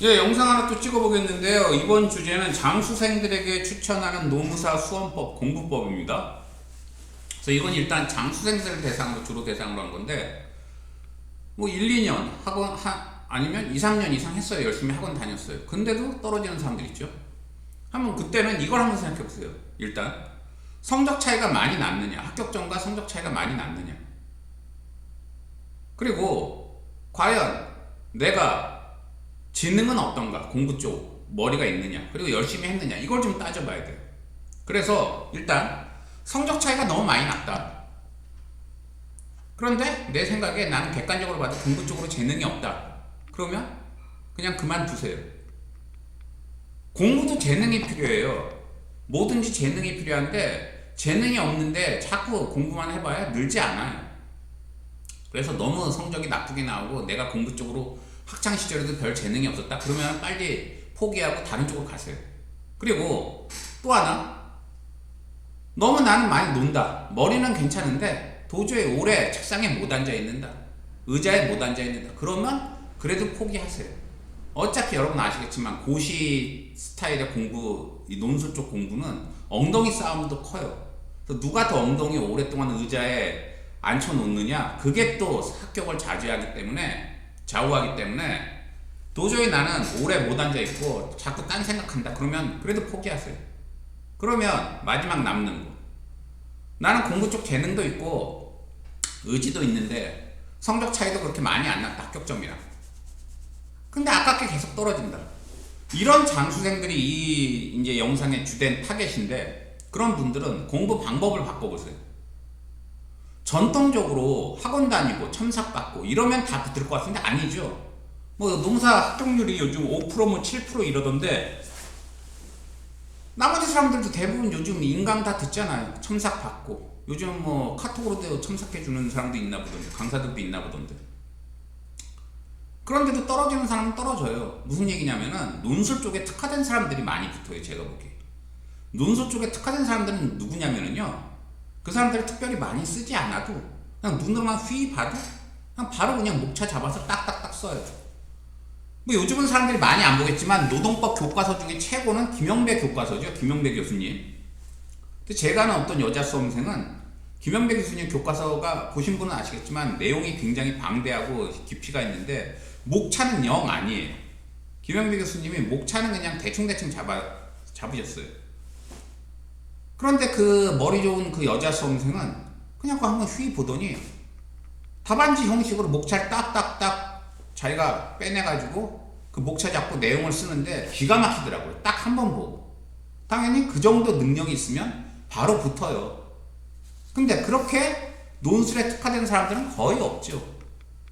예, 영상 하나 또 찍어보겠는데요. 이번 주제는 장수생들에게 추천하는 노무사 수험법 공부법입니다. 그래서 이건 일단 장수생들을 대상으로 주로 대상으로 한 건데 뭐 1, 2년 학원 하, 아니면 2, 3년 이상 했어요. 열심히 학원 다녔어요. 근데도 떨어지는 사람들 있죠. 한번 그때는 이걸 한번 생각해 보세요. 일단 성적 차이가 많이 났느냐, 합격점과 성적 차이가 많이 났느냐. 그리고 과연 내가 지능은 어떤가? 공부 쪽 머리가 있느냐? 그리고 열심히 했느냐? 이걸 좀 따져봐야 돼요. 그래서 일단 성적 차이가 너무 많이 났다. 그런데 내 생각에 나는 객관적으로 봐도 공부 쪽으로 재능이 없다. 그러면 그냥 그만두세요. 공부도 재능이 필요해요. 뭐든지 재능이 필요한데 재능이 없는데 자꾸 공부만 해봐야 늘지 않아요. 그래서 너무 성적이 나쁘게 나오고 내가 공부 쪽으로 학창 시절에도 별 재능이 없었다. 그러면 빨리 포기하고 다른 쪽으로 가세요. 그리고 또 하나 너무 나는 많이 논다. 머리는 괜찮은데 도저히 오래 책상에 못 앉아 있는다. 의자에 못 앉아 있는다. 그러면 그래도 포기하세요. 어차피 여러분 아시겠지만 고시 스타일의 공부, 이 논술 쪽 공부는 엉덩이 싸움도 커요. 누가 더 엉덩이 오랫동안 의자에 앉혀 놓느냐, 그게 또 합격을 자제하기 때문에, 좌우하기 때문에, 도저히 나는 오래 못 앉아 있고, 자꾸 딴 생각한다. 그러면 그래도 포기하세요. 그러면 마지막 남는 거. 나는 공부 쪽 재능도 있고, 의지도 있는데, 성적 차이도 그렇게 많이 안 났다. 합격점이랑. 근데 아깝게 계속 떨어진다. 이런 장수생들이 이 이제 영상의 주된 타겟인데 그런 분들은 공부 방법을 바꿔보세요. 전통적으로 학원 다니고 첨삭 받고 이러면 다 붙을 것 같은데 아니죠. 뭐 농사 합격률이 요즘 5%뭐 7% 이러던데 나머지 사람들도 대부분 요즘 인강 다 듣잖아요. 첨삭 받고 요즘 뭐 카톡으로도 첨삭해 주는 사람도 있나 보던데 강사들도 있나 보던데. 그런데도 떨어지는 사람은 떨어져요. 무슨 얘기냐면은 논술 쪽에 특화된 사람들이 많이 붙어요. 제가 보기에. 논술 쪽에 특화된 사람들은 누구냐면은요. 그 사람들을 특별히 많이 쓰지 않아도 그냥 눈으로만 휘 봐도 그냥 바로 그냥 목차 잡아서 딱딱딱 써요. 뭐 요즘은 사람들이 많이 안 보겠지만 노동법 교과서 중에 최고는 김영배 교과서죠. 김영배 교수님. 근데 제가 아는 어떤 여자 수험생은 김영배 교수님 교과서가 보신 분은 아시겠지만 내용이 굉장히 방대하고 깊이가 있는데 목차는 영 아니에요. 김영배 교수님이 목차는 그냥 대충대충 잡아, 잡으셨어요. 그런데 그 머리 좋은 그 여자 수험생은 그냥 그 한번 휘 보더니 답안지 형식으로 목차를 딱딱딱 자기가 빼내가지고 그 목차 잡고 내용을 쓰는데 기가 막히더라고요. 딱 한 번 보고. 당연히 그 정도 능력이 있으면 바로 붙어요. 근데 그렇게 논술에 특화된 사람들은 거의 없죠.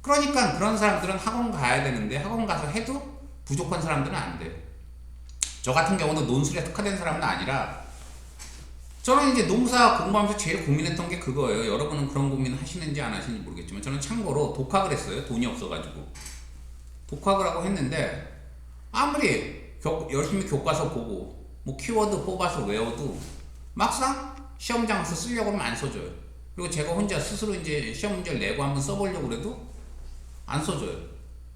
그러니까 그런 사람들은 학원 가야 되는데 학원 가서 해도 부족한 사람들은 안 돼요. 저 같은 경우는 논술에 특화된 사람은 아니라 저는 이제 농사 공부하면서 제일 고민했던 게 그거예요. 여러분은 그런 고민 하시는지 안 하시는지 모르겠지만 저는 참고로 독학을 했어요. 돈이 없어가지고. 독학을 하고 했는데 아무리 교- 열심히 교과서 보고 뭐 키워드 뽑아서 외워도 막상 시험장 에서 쓰려고 하면 안 써줘요. 그리고 제가 혼자 스스로 이제 시험 문제를 내고 한번 써보려고 그래도 안 써줘요.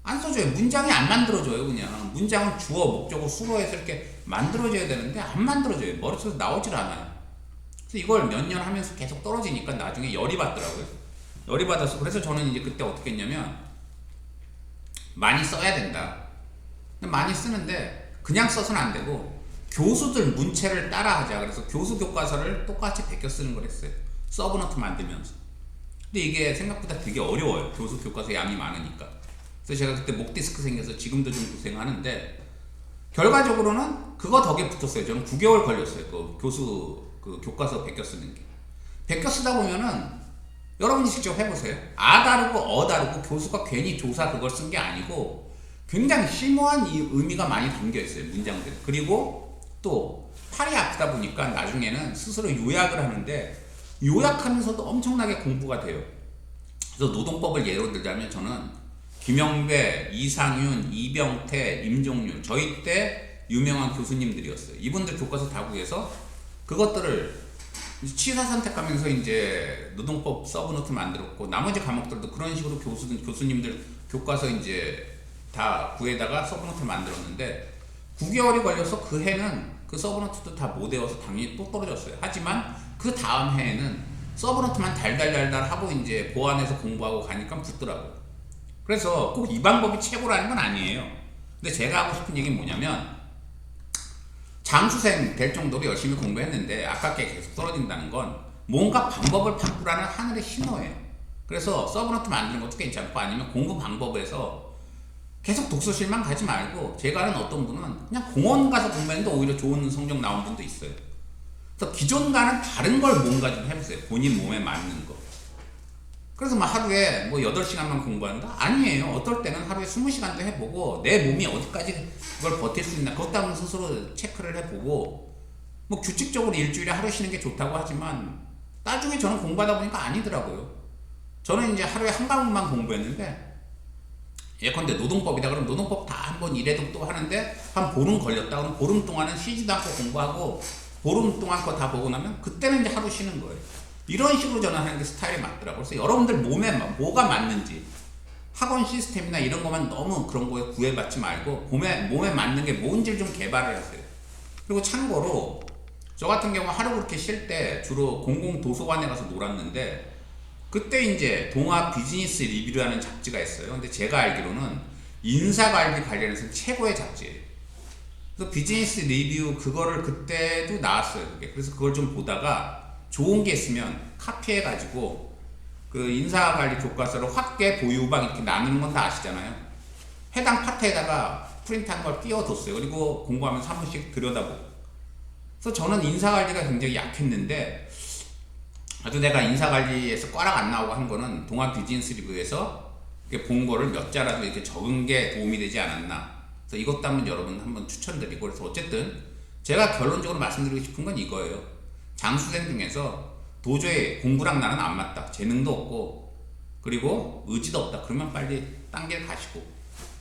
안 써줘요. 문장이 안 만들어져요, 그냥. 문장은 주어, 목적어, 수로해서 이렇게 만들어져야 되는데 안 만들어져요. 머릿속에서 나오질 않아요. 그래서 이걸 몇 년 하면서 계속 떨어지니까 나중에 열이 받더라고요. 열이 받아서 그래서 저는 이제 그때 어떻게 했냐면 많이 써야 된다. 근데 많이 쓰는데 그냥 써서는 안 되고 교수들 문체를 따라하자. 그래서 교수 교과서를 똑같이 베껴 쓰는 걸 했어요. 서브노트 만들면서. 근데 이게 생각보다 되게 어려워요. 교수 교과서 양이 많으니까. 그래서 제가 그때 목 디스크 생겨서 지금도 좀 고생하는데 결과적으로는 그거 덕에 붙었어요. 저는 9개월 걸렸어요. 그 교수 그 교과서 베껴 쓰는 게. 베껴 쓰다 보면은 여러분이 직접 해보세요. 아 다르고 어 다르고 교수가 괜히 조사 그걸 쓴 게 아니고 굉장히 심오한 이 의미가 많이 담겨 있어요. 문장들. 그리고 또 팔이 아프다 보니까 나중에는 스스로 요약을 하는데 요약하면서도 엄청나게 공부가 돼요. 그래서 노동법을 예로 들자면 저는 김영배, 이상윤, 이병태, 임종률 저희 때 유명한 교수님들이었어요. 이분들 교과서 다 구해서 그것들을 취사 선택하면서 이제 노동법 서브노트 만들었고 나머지 과목들도 그런 식으로 교수들 교수님들 교과서 이제 다 구해다가 서브노트 만들었는데 9개월이 걸려서 그 해는 그 서브노트도 다 못 외워서 당연히 또 떨어졌어요. 하지만 그 다음 해에는 서브노트만 달달달달 하고 이제 보안해서 공부하고 가니까 붙더라고. 그래서 꼭 이 방법이 최고라는 건 아니에요. 근데 제가 하고 싶은 얘기는 뭐냐면 장수생 될 정도로 열심히 공부했는데 아깝게 계속 떨어진다는 건 뭔가 방법을 바꾸라는 하늘의 신호예요. 그래서 서브노트 만드는 것도 괜찮고 아니면 공부 방법에서 계속 독서실만 가지 말고 제가 아는 어떤 분은 그냥 공원 가서 공부했는데 오히려 좋은 성적 나온 분도 있어요. 그래서 기존과는 다른 걸 뭔가 좀 해보세요. 본인 몸에 맞는 거. 그래서 막 하루에 뭐 8시간만 공부한다? 아니에요. 어떨 때는 하루에 20시간도 해보고 내 몸이 어디까지 그걸 버틸 수 있나 그것도 한번 스스로 체크를 해보고 뭐 규칙적으로 일주일에 하루 쉬는 게 좋다고 하지만 나중에 저는 공부하다 보니까 아니더라고요. 저는 이제 하루에 한 과목만 공부했는데 예컨대 노동법이다 그럼 노동법 다 한 번 이래도 또 하는데 한 보름 걸렸다 그럼 보름 동안은 쉬지도 않고 공부하고 보름 동안 거 다 보고 나면 그때는 이제 하루 쉬는 거예요. 이런 식으로 저는 하는 게 스타일이 맞더라고요. 그래서 여러분들 몸에 마- 뭐가 맞는지 학원 시스템이나 이런 것만 너무 그런 거에 구애받지 말고 몸에, 몸에 맞는 게 뭔지를 좀 개발을 하세요. 그리고 참고로 저 같은 경우 하루 그렇게 쉴 때 주로 공공 도서관에 가서 놀았는데 그때 이제 동아 비즈니스 리뷰라는 잡지가 있어요. 근데 제가 알기로는 인사관리 관련해서 최고의 잡지예요. 그래서 비즈니스 리뷰 그거를 그때도 나왔어요. 그게. 그래서 그걸 좀 보다가 좋은 게 있으면 카피해가지고 그 인사관리 교과서를 확대 보유방 이렇게 나누는 건 다 아시잖아요. 해당 파트에다가 프린트한 걸 띄워뒀어요. 그리고 공부하면서 한 번씩 들여다보고. 그래서 저는 인사관리가 굉장히 약했는데 아주 내가 인사관리에서 꽈락 안 나오고 한 거는 동아 비즈니스 리뷰에서 본 거를 몇 자라도 이렇게 적은 게 도움이 되지 않았나. 그래서 이것도 한번 여러분 한번 추천드리고 그래서 어쨌든 제가 결론적으로 말씀드리고 싶은 건 이거예요. 장수생 중에서 도저히 공부랑 나는 안 맞다. 재능도 없고 그리고 의지도 없다. 그러면 빨리 딴 길 가시고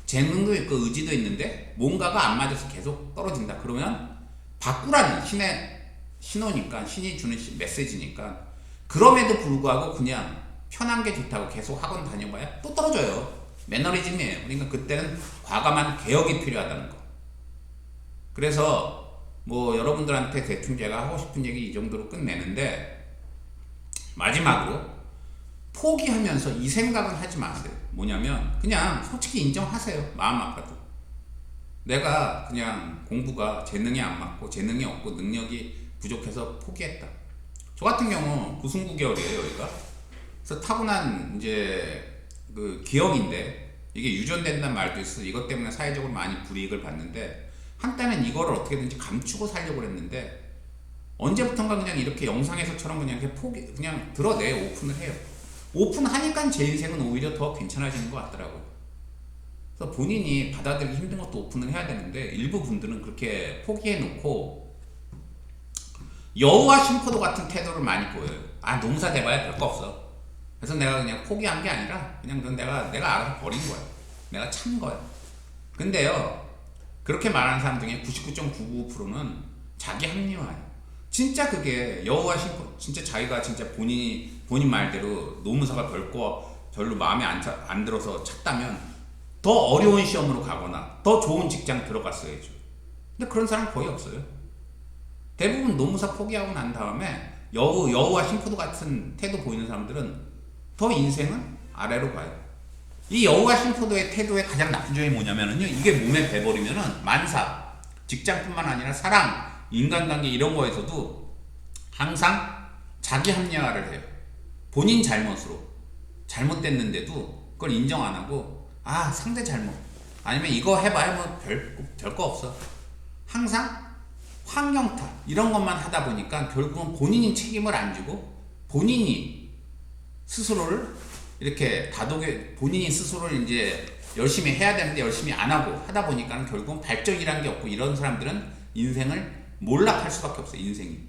재능도 있고 의지도 있는데 뭔가가 안 맞아서 계속 떨어진다. 그러면 바꾸라는 신의 신호니까 신이 주는 시- 메시지니까 그럼에도 불구하고 그냥 편한 게 좋다고 계속 학원 다녀봐야 또 떨어져요. 매너리즘이에요. 그러니까 그때는 과감한 개혁이 필요하다는 거. 그래서 뭐 여러분들한테 대충 제가 하고 싶은 얘기 이 정도로 끝내는데 마지막으로 포기하면서 이 생각은 하지 마세요. 뭐냐면 그냥 솔직히 인정하세요. 마음 아파도. 내가 그냥 공부가 재능이 안 맞고 재능이 없고 능력이 부족해서 포기했다. 저 같은 경우 9승9개월이에요 여기가. 그래서 타고난 이제 그 기억인데 이게 유전된다는 말도 있어. 이것 때문에 사회적으로 많이 불이익을 받는데 한때는 이거를 어떻게든지 감추고 살려고 했는데 언제부턴가 그냥 이렇게 영상에서처럼 그냥 이렇게 포기 그냥 드러내요 오픈을 해요. 오픈하니까 제 인생은 오히려 더 괜찮아지는 것 같더라고요. 그래서 본인이 받아들이기 힘든 것도 오픈을 해야 되는데 일부 분들은 그렇게 포기해 놓고 여우와 심포도 같은 태도를 많이 보여요. 아 농사 대봐야 별거 없어. 그래서 내가 그냥 포기한 게 아니라 그냥 내가 내가 알아서 버린 거야. 내가 찬 거야. 근데요 그렇게 말하는 사람 중에 99.99%는 자기 합리화예요. 진짜 그게 여우와 심포 진짜 자기가 진짜 본인이 본인 말대로 노무사가 별거 별로 마음에 안, 차- 안 들어서 찾다면 더 어려운 시험으로 가거나 더 좋은 직장 들어갔어야죠. 근데 그런 사람 거의 없어요. 대부분 노무사 포기하고 난 다음에 여우, 여우와 심포도 같은 태도 보이는 사람들은 더 인생은 아래로 가요. 이 여우와 심포도의 태도의 가장 나쁜 점이 뭐냐면은요, 이게 몸에 배버리면은 만사, 직장뿐만 아니라 사랑, 인간관계 이런 거에서도 항상 자기 합리화를 해요. 본인 잘못으로. 잘못됐는데도 그걸 인정 안 하고, 아, 상대 잘못. 아니면 이거 해봐야 뭐 별, 별 거 없어. 항상 환경 탓 이런 것만 하다 보니까 결국은 본인이 책임을 안 지고 본인이 스스로를 이렇게 다독여 본인이 스스로를 이제 열심히 해야 되는데 열심히 안 하고 하다 보니까 결국은 발전이란 게 없고 이런 사람들은 인생을 몰락할 수밖에 없어요 인생이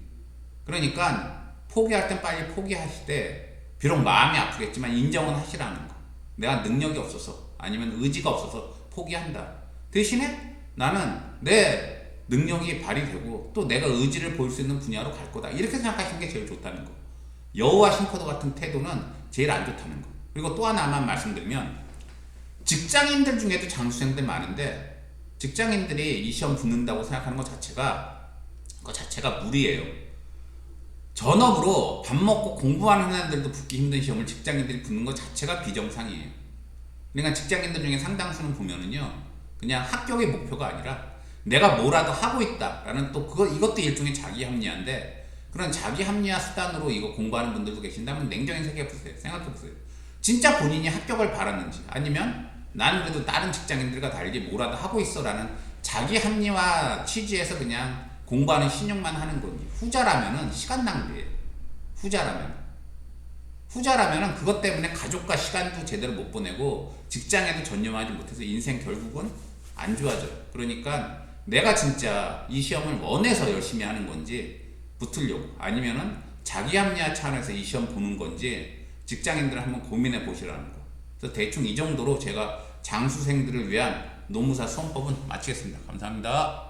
그러니까 포기할 땐 빨리 포기하시되 비록 마음이 아프겠지만 인정은 하시라는 거 내가 능력이 없어서 아니면 의지가 없어서 포기한다 대신에 나는 내 능력이 발휘되고 또 내가 의지를 보일 수 있는 분야로 갈 거다. 이렇게 생각하시는 게 제일 좋다는 거. 여우와 심포도 같은 태도는 제일 안 좋다는 거. 그리고 또 하나만 말씀드리면 직장인들 중에도 장수생들 많은데 직장인들이 이 시험 붙는다고 생각하는 것 자체가 그 자체가 무리예요. 전업으로 밥 먹고 공부하는 애들도 붙기 힘든 시험을 직장인들이 붙는 것 자체가 비정상이에요. 그러니까 직장인들 중에 상당수는 보면은요, 그냥 합격의 목표가 아니라 내가 뭐라도 하고 있다라는 또 그거 이것도 일종의 자기 합리화인데 그런 자기 합리화 수단으로 이거 공부하는 분들도 계신다면 냉정히 생각해 보세요. 생각해 보세요. 진짜 본인이 합격을 바랐는지 아니면 나는 그래도 다른 직장인들과 달리 뭐라도 하고 있어라는 자기 합리화 취지에서 그냥 공부하는 신용만 하는 건지 후자라면은 시간 낭비예요. 후자라면 후자라면은 그것 때문에 가족과 시간도 제대로 못 보내고 직장에도 전념하지 못해서 인생 결국은 안 좋아져요. 그러니까 내가 진짜 이 시험을 원해서 열심히 하는 건지 붙으려고 아니면은 자기 합리화 차원에서 이 시험 보는 건지 직장인들 한번 고민해 보시라는 거. 그래서 대충 이 정도로 제가 장수생들을 위한 노무사 수험법은 마치겠습니다. 감사합니다.